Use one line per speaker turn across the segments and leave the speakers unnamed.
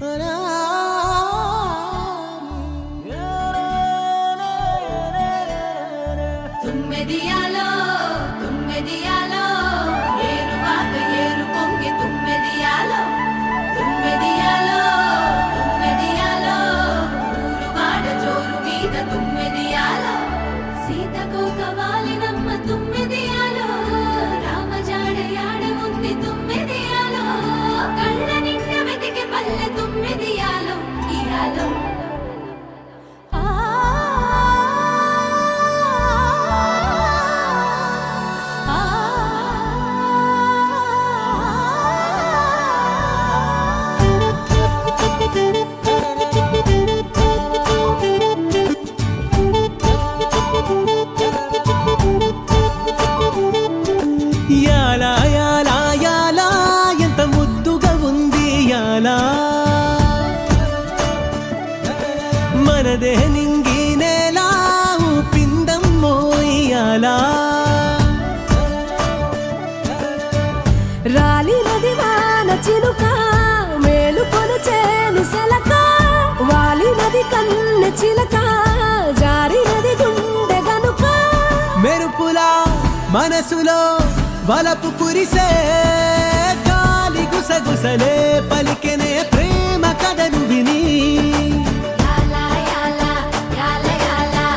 but I మోయాలా
రాలినది వాన చిలుక మేలు కొలుచేను సెలక. వాలినది కన్నె చిలక జారినది గుండె గనుక.
మెరుపులా మనసులో వలపు కురిసే గాలి గుసగుసలే పలికెనే ప్రేమ కథను విని.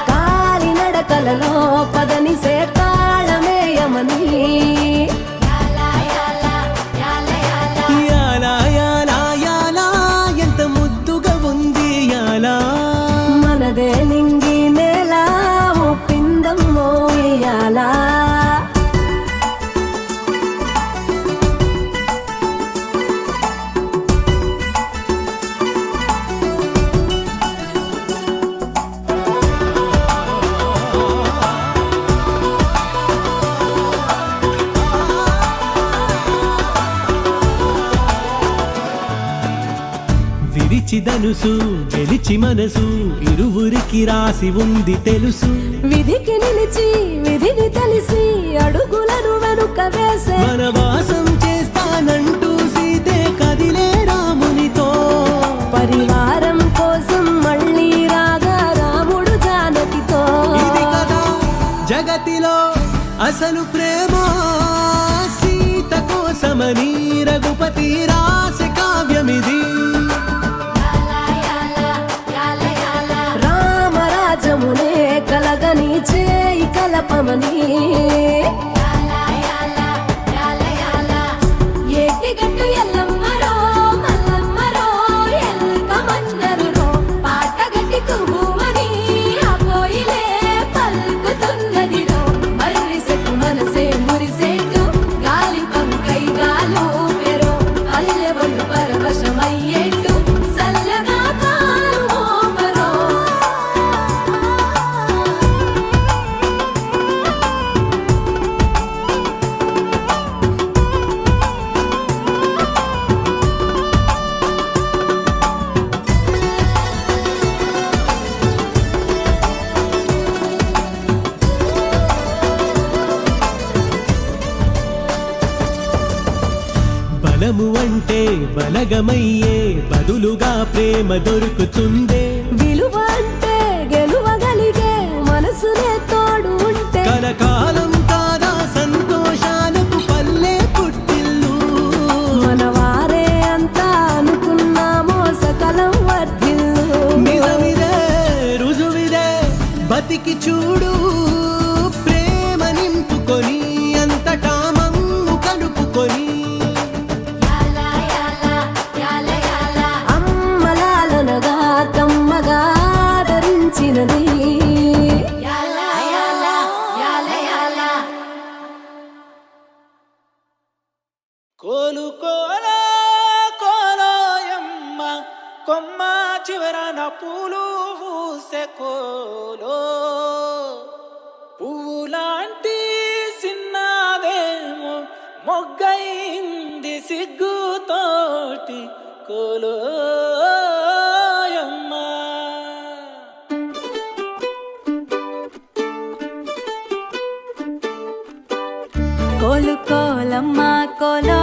కాలి నడకలలో de
విరిచి ధనుసు గెలిచి మనసు ఇరువురికి రాసి ఉంది తెలుసు.
విధికి నిలిచి విధిని తెలిసి అడుగులను వెనుక వేసే.
వనవాసం చేస్తానంటూ సీతే కదిలే రామునితో.
పరివారం కోసం మళ్ళీ రాగా రాముడు జానకితో.
జగతిలో అసలు ప్రేమ సీత కోసమని
చేయి కలపమని
బలము అంటే బలగమయ్యే బదులుగా ప్రేమ దొరుకుతుందే.
విలువ అంటే గెలువగలిగే మనసునే తోడు ఉంటే.
కలకాలం కాదా సంతోషాలకు పల్లె పుట్టిల్లు.
మన వారే అంతా అనుకున్నామో సకలం వర్ధిల్లు.
నిజమిదే రుజువిదే బతికి చూడు.
పూలు పూలు
పువ్వులాంటి చిన్నదేమో మొగ్గైంది సిగ్గుతోటి
కోలో కోలు కోలమ్మ కోలో